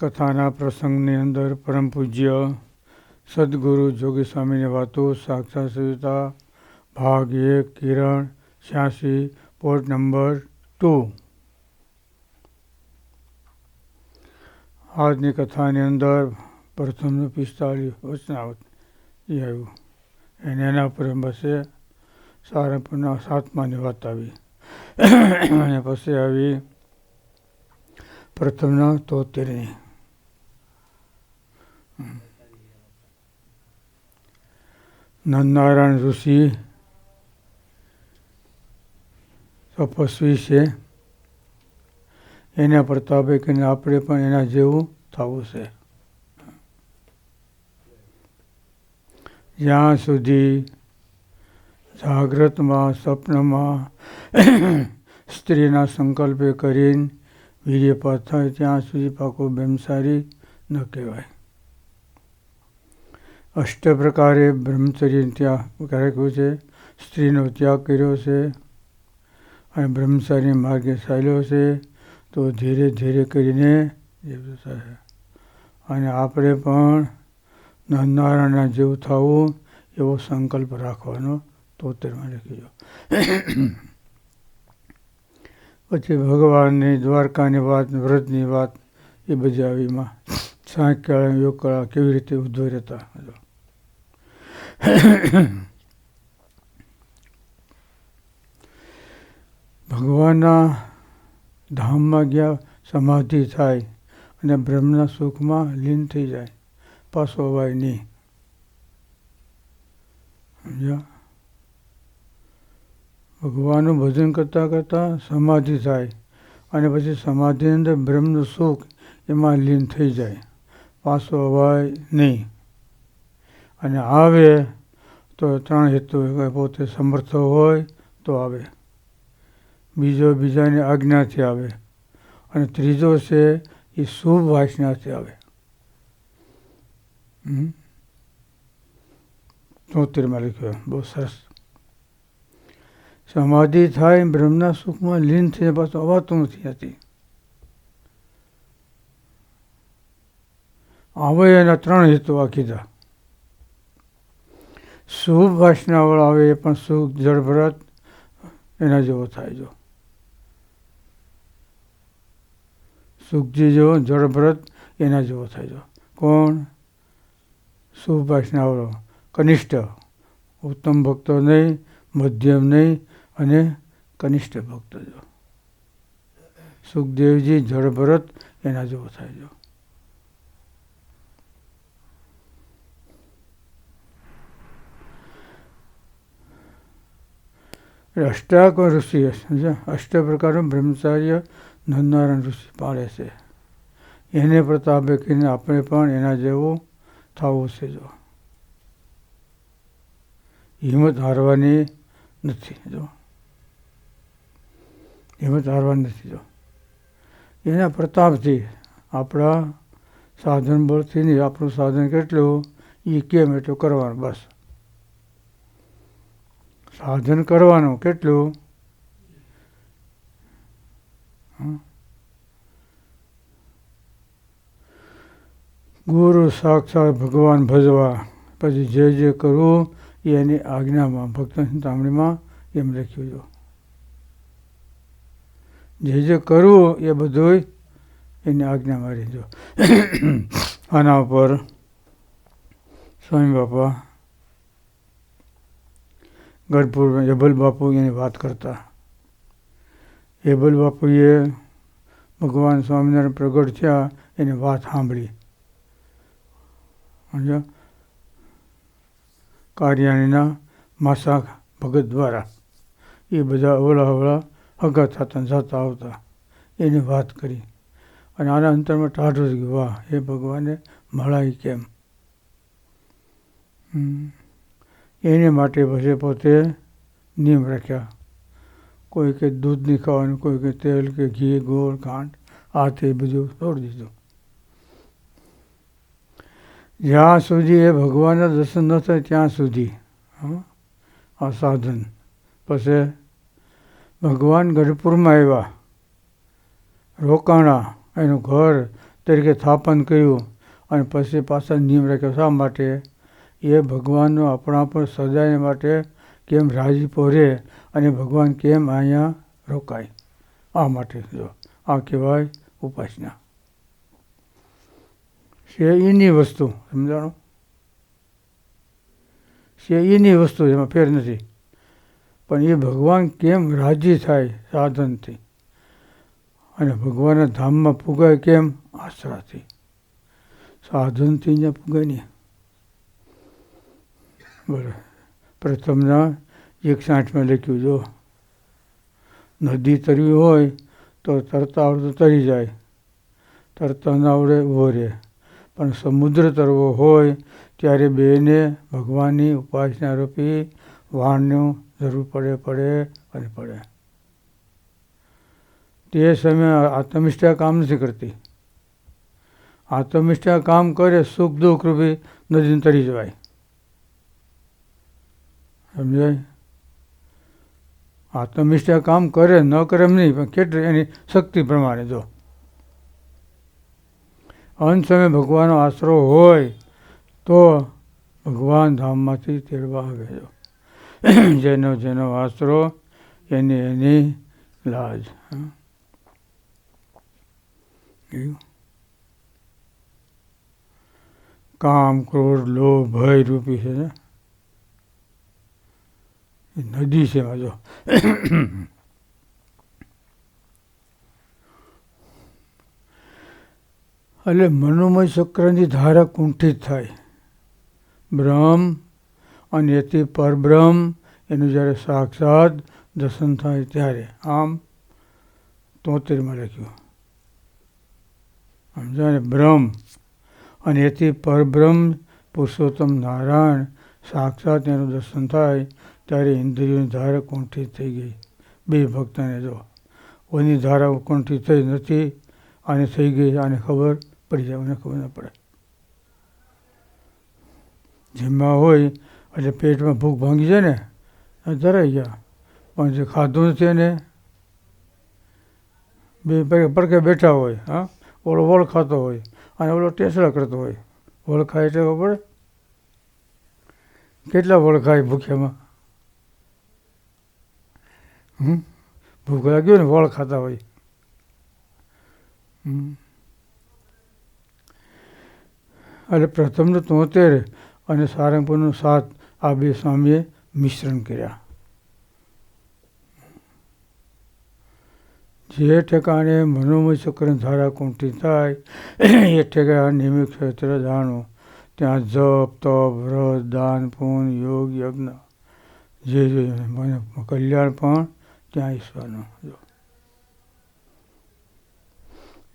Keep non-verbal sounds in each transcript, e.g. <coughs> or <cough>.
કથાના પ્રસંગની અંદર પરમ પૂજ્ય સદગુરુ જોગી સ્વામીની વાતો સાક્ષાત સવિતા, ભાગ એક, કિરણ છ્યાસી, પોર્ટ નંબર ટુ. આજની કથાની અંદર પ્રથમનું પિસ્તાળીસ વચનાવત એ આવ્યું. એને એના પર બસે સારંગપુરના સાતમાની વાત આવી. અને પછી આવી પ્રથમના તોતેરની. નંદનારાયણ ઋષિ તપસ્વી છે. એના પ્રતાપે કરીને આપણે પણ એના જેવું થવું છે. જ્યાં સુધી જાગ્રતમાં, સ્વપ્નમાં સ્ત્રીના સંકલ્પે કરીને વીર્યપાત થાય, ત્યાં સુધી પાકો બેમસારી ન કહેવાય. અષ્ટ પ્રકારે બ્રહ્મચર્ય ત્યાગ રાખ્યું છે. સ્ત્રીનો ત્યાગ કર્યો છે અને બ્રહ્મચારી માર્ગે ચાલ્યો છે. તો ધીરે ધીરે કરીને બધું અને આપણે પણ નારાયણના જેવું થવું એવો સંકલ્પ રાખવાનો તોતેરમાં લખીજો પછી ભગવાનની દ્વારકાની વાત, વ્રતની વાત એ બધી આવીમાં સાંકળા યોગ કળા કેવી રીતે ઉદ્ભવી રહેતા? ભગવાનના ધામમાં ગયા, સમાધિ થાય અને બ્રહ્મના સુખમાં લીન થઈ જાય. પાછો અવાય નહીં. સમજ્યા? ભગવાનનું ભજન કરતાં કરતાં સમાધિ થાય અને પછી સમાધિની અંદર બ્રહ્મનું સુખ એમાં લીન થઈ જાય. પાછો અવાય નહીં. અને આવે તો ત્રણ હેતુ પોતે સમર્થ હોય તો આવે. બીજો બીજાની આજ્ઞાથી આવે. અને ત્રીજો છે એ શુભ વાસનાથી આવે. ચોતેરમાં લખ્યો બહુ સરસ. સમાધિ થાય બ્રહ્મના સુખમાં લીન થઈને પાછું અવાતું નથી હતી આવે એના ત્રણ હેતુ આ કીધા. શુભ વાસનાવાળો આવે એ પણ સુખ જળભરત એના જેવો થાય જો. સુખજી જેવો જળભરત એના જેવો થાય જો. કોણ? શુભ વાસનાવાળો કનિષ્ઠ. ઉત્તમ ભક્તો નહીં, મધ્યમ નહીં અને કનિષ્ઠ ભક્ત જો. સુખદેવજી જળભરત એના જેવો થાય જો. અષ્ટાક ઋષિ સમજ્યા અષ્ટ પ્રકારનું બ્રહ્મચાર્ય નંદનારાયણ ઋષિ પાળે છે એને પ્રતાપે કહીને આપણે પણ એના જેવું થવું છે જો હિંમત હારવાની નથી જો હિંમત હારવાની નથી જો એના પ્રતાપથી આપણા સાધન બળથી આપણું સાધન કેટલું એ કેમ એટલું કરવાનું બસ સાધન કરવાનું કેટલું? ગુરુ સાક્ષાત ભગવાન ભજવા. પછી જે જે કરવું એ એની આજ્ઞામાં, ભક્ત ચિંતામણીમાં એમ લખ્યું જો જે જે કરવું એ બધું એની આજ્ઞામાં રહેજો. <coughs> આના ઉપર સ્વામી બાપા ગઢપુર યબલ બાપુ એની વાત કરતા. યબલ બાપુએ ભગવાન સ્વામિનારાયણ પ્રગટ થયા, એની વાત સાંભળી. સમજ્યા? કાર્યાણીના માસા ભગત દ્વારા. એ બધા અવળા અવળા હગા થતા જતા આવતા. એની વાત કરી. અને આના અંતરમાં ટાઢો જ ગયો વાહ એ ભગવાને મળાય કેમ? એને માટે પછી પોતે નિયમ રાખ્યા. કોઈ કે દૂધ નહીં ખાવાનું, કોઈ કે તેલ, કે ઘી, ગોળ, ખાંડ આ તે બધું છોડી દીધું. જ્યાં સુધી એ ભગવાનના દર્શન ન થાય ત્યાં સુધી આ સાધન. પછી ભગવાન ગઢપુરમાં આવ્યા. રોકાણા, એનું ઘર તરીકે સ્થાપન કર્યું અને પછી પાછા નિયમ રાખ્યો. શા માટે? એ ભગવાનનો આપણા પર સદાય માટે કેમ રાજીપો રહે અને ભગવાન કેમ અહીંયા રોકાય? આ માટે જો, આ કહેવાય ઉપાસના. છે એની વસ્તુ, સમજાણું? છે એની વસ્તુ, એમાં ફેર નથી. પણ એ ભગવાન કેમ રાજી થાય સાધનથી? અને ભગવાનના ધામમાં પુગાય કેમ? આશરાથી. સાધનથી અહીંયા પુગાય નહીં. બરાબર પ્રથમના એક સાઠમાં લખ્યું, જો નદી તરવી હોય તો તરતા આવડતું તરી જાય. તરતા ના આવડે ઊભો રહે. પણ સમુદ્ર તરવો હોય ત્યારે બેને ભગવાનની ઉપાસના રૂપી વાણનું જરૂર પડે પડે અને પડે. તે સમયે આત્મનિષ્ઠા કામ નથી કરતી. આત્મનિષ્ઠા કામ કરે, સુખ દુઃખ રૂપી નદીને તરી જવાય. સમજાય? આત્મનિષ્ઠા કામ કરે, ન કરે એમ નહીં, પણ કેટલી એની શક્તિ પ્રમાણે જો. અંત સમય ભગવાનનો આશરો હોય, તો ભગવાન ધામમાંથી તેડવા આવે જો <clears throat> જેનો જેનો આશરો એની એની લાજ. કામ, ક્રોધ, લોભ ભય રૂપી છે ને? નદી છે એમાં એટલે મનોમય ચક્રની ધારા કુંઠિત થાય. બ્રહ્મ અને એથી પરબ્રહ્મ, એનું જ્યારે સાક્ષાત દર્શન થાય ત્યારે. આમ તોતેરમાં લખ્યું. સમજાને બ્રહ્મ અને એથી પરબ્રહ્મ, પુરુષોત્તમ નારાયણ સાક્ષાત એનું દર્શન થાય ત્યારે ઇન્દ્રિયોની ધારા કુંઠિત થઈ ગઈ. બે ભક્તને જો ઓની ધારા કુંઠિત થઈ નથી આને થઈ ગઈ આને ખબર પડી જાય મને ખબર ના પડે. જેમાં હોય, એટલે પેટમાં ભૂખ ભાંગી જાય ને ધરાઈ ગયા. પણ જે ખાધું નથી એને, બે પડકે બેઠા હોય, હા? ઓલો વળ ખાતો હોય અને ઓલો ટેસડા કરતો હોય. વળ ખાય એટલે ખબર? કેટલા વળ ખાય ભૂખ્યામાં? ભૂખ લાગ્યો ને વળ ખાતા હોય. એટલે પ્રથમનું તોતેર અને સારંગપુરનું સાત આ બે સ્વામીએ મિશ્રણ કર્યા. જે ઠેકાણે મનોમય ચક્ર ધારા કુંઠી થાય, એ ઠેકાણે નિયમિત ક્ષેત્ર જાણો. ત્યાં જપ, તપ, વ્રત, દાન પૂન યોગ, યજ્ઞ. જે મને કલ્યાણ પણ ત્યાં ઈશ્વરનો જો.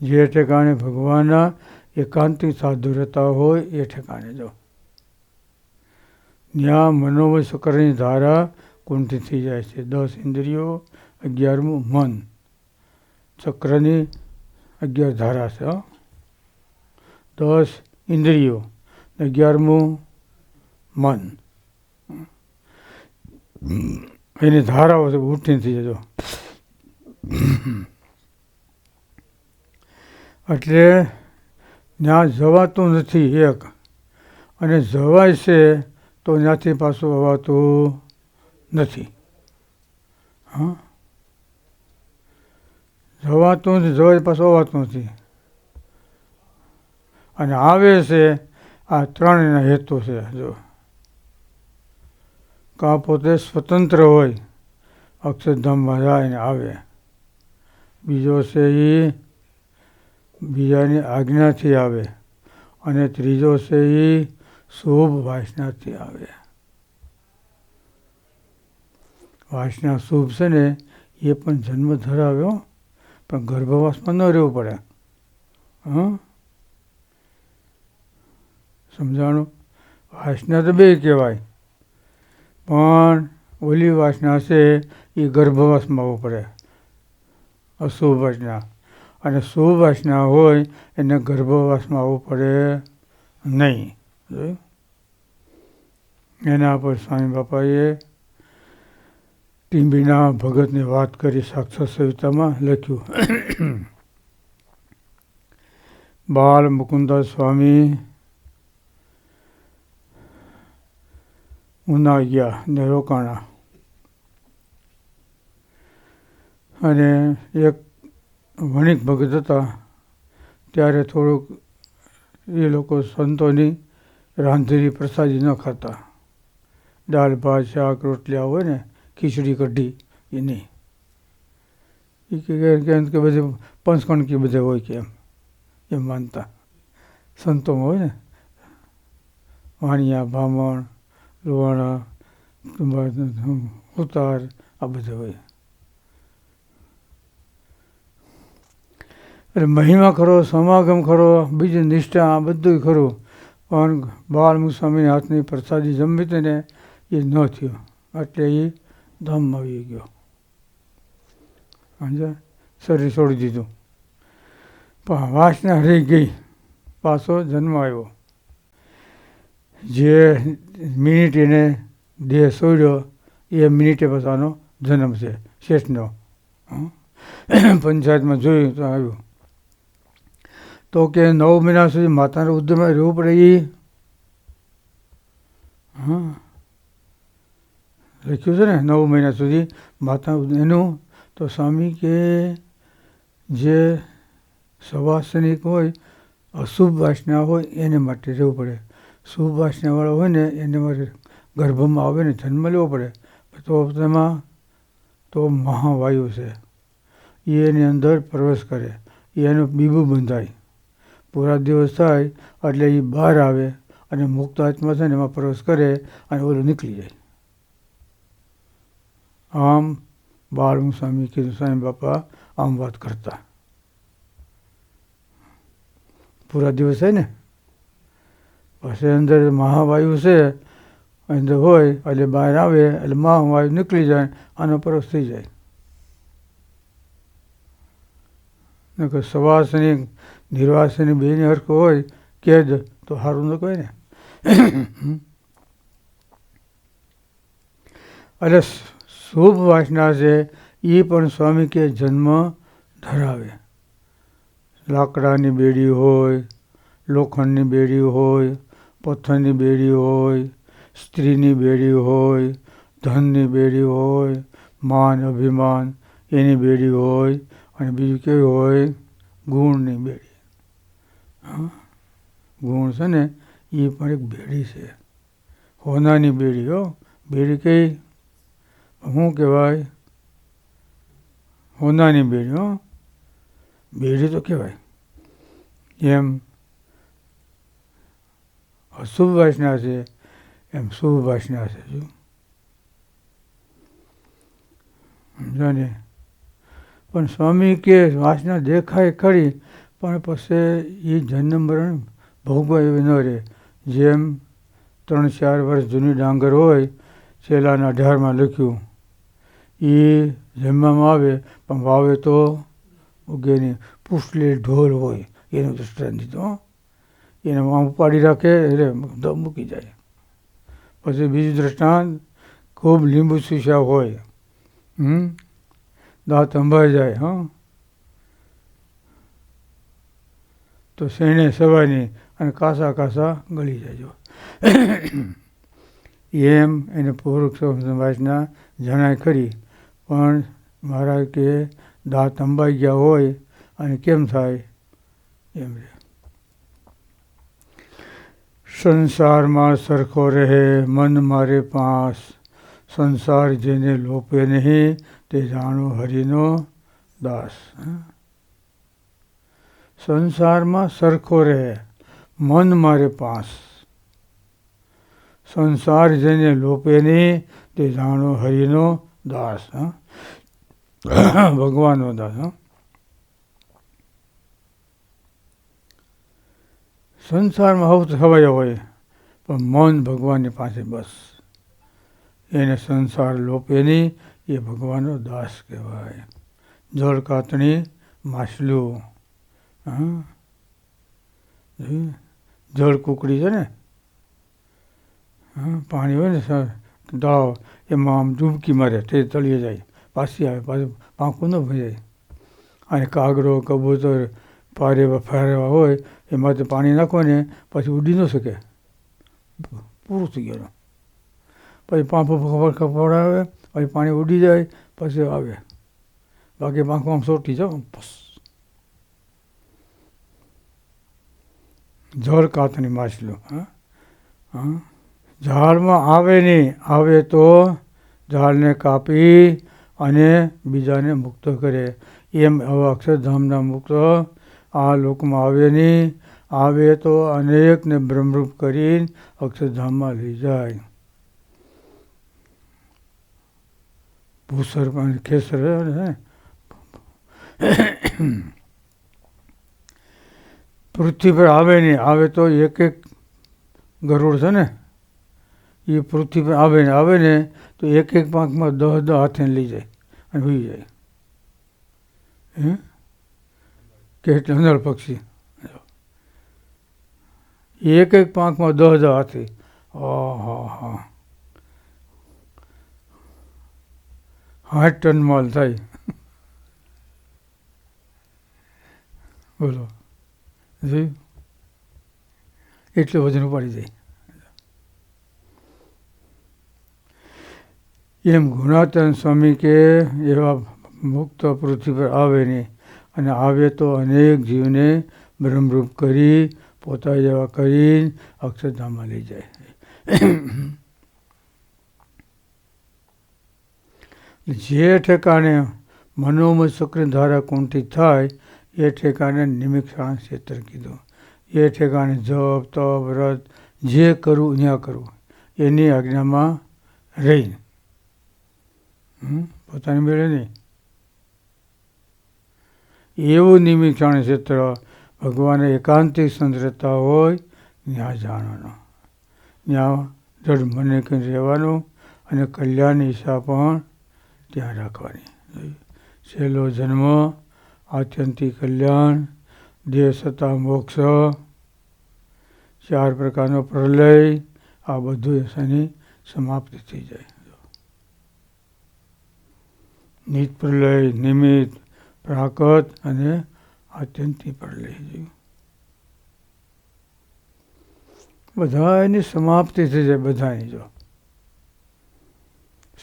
જે ઠેકાણે ભગવાનના એકાંતિક સાધુ રહેતા હોય એ ઠેકાણે, જો. ત્યાં મનોમય ચક્રની ધારા કુંઠી થઈ જાય છે. દસ ઇન્દ્રિયો, અગિયારમું મન. ચક્રની અગિયાર ધારા છે. દસ ઇન્દ્રિયો, અગિયારમું મન. એની ધારાઓ છે ઉઠી થઈ જજો. એટલે ત્યાં જવાતું નથી એક. અને જવાય છે તો ત્યાંથી પાછું અવાતું નથી. હા? જવાતું નથી, જવાય પાછું અવાતું નથી. અને આવે છે આ ત્રણના હેતુ છે, જો. કા પોતે સ્વતંત્ર હોય. અક્ષરધામમાં જાય ને આવે. બીજો છે એ બીજાની આજ્ઞાથી આવે અને ત્રીજો છે એ શુભ વાસનાથી આવે. વાસના શુભ છે ને, એ પણ જન્મ ધરાવ્યો પણ ગર્ભવાસમાં ન રહેવું પડે. હં? સમજાણું? વાસના તો બે કહેવાય. પણ ઓલી વાસના છે એ ગર્ભવાસમાં આવવું પડે અશુભ વાસના અને શુભ વાસના હોય એને ગર્ભવાસમાં આવવું પડે નહીં? એના પર સ્વામી બાપાએ ટીંબીના ભગતની વાત કરી સાક્ષાત સવિતામાં લખ્યું. બાલ મુકુંદ સ્વામી ઉના ગયા ને રોકાણા. અને એક વણિક ભગત હતા, ત્યારે થોડુંક એ લોકો સંતોની રાંધેલી પ્રસાદી ન ખાતા. દાળ, ભાત, શાક રોટલી હોય ને, ખીચડી, કઢી એ નહીં એ કે કે બધે પંચકણકી બધે હોય કે એમ એમ માનતા. સંતોમાં હોય ને, વાણિયા, બ્રાહ્મણ લોહાણા ઉતાર, આ બધું હોય. એટલે મહિમા ખરો, સમાગમ ખરો, બીજી નિષ્ઠા, આ બધું ખરું. પણ બાળ મુસ્વામીના હાથની પ્રસાદી જમી હતી ને એ ન થયો. એટલે એ ધામમાં આવી ગયો. સમજ્યા? શરીર છોડી દીધું. પણ વાસના હરી ગઈ. પાછો જન્મ આવ્યો. જે મિનિટ એને દેહ સોડ્યો એ મિનિટે પોતાનો જન્મ છે શેઠનો. <coughs> પંચાયતમાં જોયું તો આવ્યું. તો કે નવ મહિના સુધી માતાના ઉદ્ધમાં રહેવું પડે એ હા લખ્યું છે ને, નવ મહિના સુધી માતા એનું તો સ્વામી કે જે સવાસનિક હોય, અશુભ વાસના હોય, એને માટે રહેવું પડે. શુભ હોય ને, એને મારે ગર્ભમાં આવે ને, જન્મ લેવો પડે. તો તેમાં તો મહાવાયુ છે. એ એની અંદર પ્રવેશ કરે. એનું બીબું બંધાય. પૂરા દિવસ થાય, એટલે એ બહાર આવે અને મુક્ત આત્મા છે ને, એમાં પ્રવેશ કરે અને ઓલું નીકળી જાય. આમ બાળ સ્વામી કીધું સ્વામી બાપા, આમ વાત કરતા. પૂરા દિવસ થાય ને પછી અંદર મહાવાયુ છે, અંદર હોય, એટલે બહાર આવે, એટલે મહાવાયુ નીકળી જાય આનો પરસ થઈ જાય. નકર સવાસની, નિર્વાસની બેની હર્ક હોય કે જ, તો સારું ન કહે ને. એટલે શુભ વાસના છે એ પણ સ્વામી કે જન્મ ધરાવે. લાકડાની બેડી હોય, લોખંડની બેડી હોય પથ્થરની બેડી હોય, સ્ત્રીની બેડી હોય, ધનની બેડી હોય, માન, અભિમાન, એની બેડી હોય અને બીજું કેવી હોય? ગુણની બેડી હા? ગુણ છે ને એ પણ એક બેડી છે. હોનાની બેડી હો. બેડી કઈ? શું કહેવાય? હોનાની બેડી હો. બેડી તો કહેવાય. એમ અશુભ વાસના છે, એમ શુભ વાસના છે, શું? સમજો ને પણ સ્વામી કે વાસના દેખાય ખરી, પણ પછી એ જન્મ મરણ એવી ન રહે. જેમ ત્રણ ચાર વર્ષ જૂની ડાંગર હોય છેલ્લાના અઢારમાં લખ્યું એ જમવામાં આવે, પણ વાવે તો ઉગે નહીં. પૂછલી ઢોલ હોય, એનું દૃષ્ટાંત દીધું. એને આમ ઉપાડી રાખે, એટલે દમ મૂકી જાય. પછી બીજું દ્રષ્ટાંત, ખૂબ લીંબુ શીશા હોય, હમ, દાંત અંભાઈ જાય, હં. તો શેણે સવાયની અને કાસા કાસા ગળી જાય જો. એમ એને પૂર્વક વાસના જણાય ખરી, પણ મહારાજ કે દાંત અંબાઈ ગયા હોય અને કેમ થાય? એમ રે સંસારમાં સરખો રહે, મન મારે પાસ સંસાર જેને લોપે નહીં, તે જાણો હરિનો દાસ સંસારમાં સરખો રહે, મન મારે પાસ સંસાર જેને લોપે નહીં, તે જાણો હરિનો દાસ? ભગવાનનો દાસ, હં? સંસારમાં હવ થવાયા હોય, પણ મન ભગવાનની પાસે બસ. એને સંસાર લોપે નહીં, એ ભગવાનનો દાસ કહેવાય. જળ કાતણી માછલું. હા? જળ કુકડી છે ને? હા? પાણી હોય ને સર દાવ એમાં આમ ડૂબકી મારે, તે તળીએ જાય. પાછી આવે, પાછું પાંખું ન ભજાય અને કાગડો, કબૂતર પારે ફેરવા હોય, એમાં તો પાણી નાખો ને પછી ઉડી ન શકે. પૂરું થઈ ગયું પછી પાંપો આવે પછી પાણી ઉડી જાય, પછી આવે. બાકી પાંખો આમ સોટી જાઓ બસ. જળ કાતની માછલું હા? હા? ઝાડમાં આવે નહીં, આવે તો ઝાડને કાપી અને બીજાને મુક્ત કરે. એમ હવે અક્ષરધામના મુક્ત આ લોકમાં આવે નહીં. આવે તો અનેકને બ્રહ્મરૂપ કરીને અક્ષરધામમાં લઈ જાય. ભૂસર પણ ખેસર પૃથ્વી પર આવે નહીં. આવે તો એક એક ગરુડ છે ને. એ પૃથ્વી પર આવે ને આવે ને, તો એક એક પાંખમાં દહ દહ હાથે લઈ જાય અને હોઈ જાય. હે? કે અંધળ પક્ષી. એક એક પાંખમાં દહ દહ હાથી. હા હા. આઠ ટન માલ થાય. બોલો. જોયું એટલું વજન ઉપાડી જાય એમ ગુણાતન સ્વામી કે એવા મુક્ત પૃથ્વી પર આવે નહીં. અને આવે તો અનેક જીવને બ્રહ્મરૂપ કરી પોતા જેવા કરી અક્ષરધામમાં લઈ જાય. જે ઠેકાણે મનોમય શુક્ર ધારા કુંઠિત થાય, એ ઠેકાણે નિમિક્ષાણ ક્ષેત્ર કીધું. એ ઠેકાણે જપ, તપ, વ્રત, જે કરવું ત્યાં કરવું એની આજ્ઞામાં રહી પોતાની મેળે નહીં. એવું નિમિક્ષાણ ક્ષેત્ર ભગવાને એકાંતિક સંદ્રતા હોય ત્યાં જાણવાનો. ત્યાં જડ મને કંઈ રહેવાનું અને કલ્યાણ ઈચ્છા પણ ત્યાં રાખવાની. છેલ્લો જન્મ, આત્યંતિક કલ્યાણ, દેહ સત્તા મોક્ષ, ચાર પ્રકારનો પ્રલય, આ બધું એની સમાપ્તિ થઈ જાય. નિત પ્રલય, નિમિત્ત પ્રાકૃત અને આત્યંતિક પ્રલય બધા એની સમાપ્તિ થઈ જાય, બધાની જો.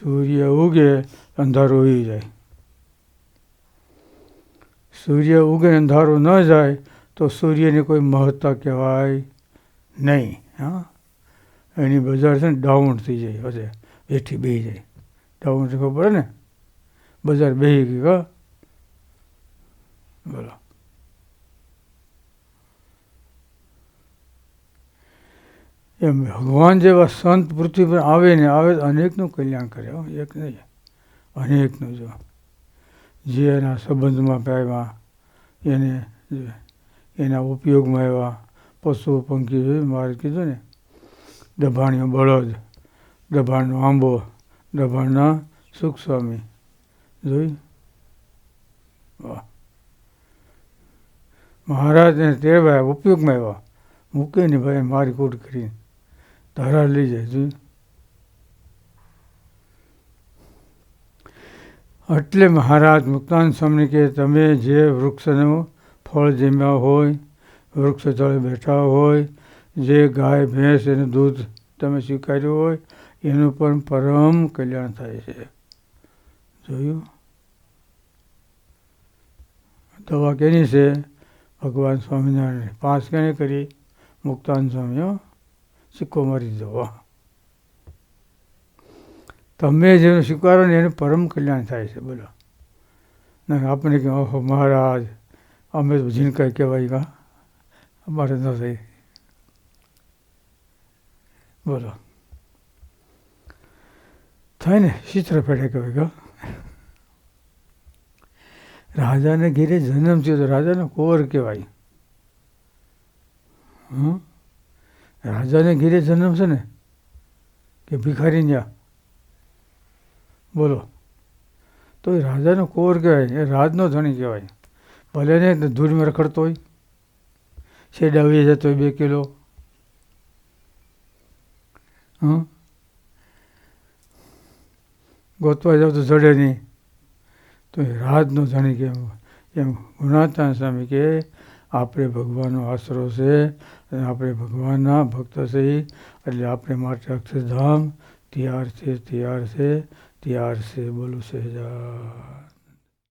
સૂર્ય ઉગે, અંધારું ઉઈ જાય. સૂર્ય ઉગે, અંધારું ન જાય, તો સૂર્યની કોઈ મહત્તા કહેવાય નહીં, હા. એની બજાર છે ને, ડાઉન થઈ જાય, હશે, બેઠી બેહી જાય. ડાઉન ખબર પડે ને? બજાર બેહી ગઈ, હા. બોલો એમ, ભગવાન જેવા સંત પૃથ્વી પર આવે ને આવે અનેકનું કલ્યાણ કરે એક નહીં, અનેકનું જો. જે એના સંબંધમાં આવ્યા એને એના ઉપયોગમાં આવ્યા, પશુ પંખી મારે કીધું ને દભાણીઓ બળદ દભાણનો આંબો દભાણના સુખ સ્વામી જોયું? વાહ. મહારાજને તેડવાયા ઉપયોગમાં આવ્યા. મૂકીને ભાઈ, મારી કૂટ કરીને. ધારા લઈ જાય, જોયું? એટલે મહારાજ મુક્તાન સ્વામી કે તમે જે વૃક્ષનું ફળ જમ્યા હોય, વૃક્ષ તળે બેઠા હોય, જે ગાય, ભેંસ એનું દૂધ તમે સ્વીકાર્યું હોય, એનું પણ પરમ કલ્યાણ થાય છે. જોયું? દવા કેની છે? ભગવાન સ્વામિનારાયણ પાંચ ગણે કરી? મુક્તાન સ્વામીઓ સિક્કો મારી દીધો તમે જેનો સ્વીકારો ને એનું પરમ કલ્યાણ થાય છે, બોલો. ના આપણે કે ઓહો, મહારાજ, અમે તો જીનકાઈ કહેવાય કા? અમારે ન થઈ બોલો. થાય ને ચિત્ર પેઢે કહેવાય કા રાજાને ઘેરે જન્મ થયો તો રાજાનો કોર કહેવાય. હં રાજાને ઘેરે જન્મ છે ને, કે ભિખારી જ્યાં બોલો. તો એ રાજાનો કોર કહેવાય એ રાજનો ધણી કહેવાય. ભલે ને ધૂળમાં રખડતો હોય શેડાવી જતો હોય બે કિલો. હં ગોતવા જાવ તો જડે નહીં. તો એ રાજનો ધણી કેમ એમ ગુણાતા સ્વામી કે આપણે ભગવાનનો આશરો છે અને આપણે ભગવાનના ભક્ત છે એટલે આપણે માટે અક્ષરધામ તૈયાર છે તૈયાર છે તૈયાર છે, બોલું સહેજા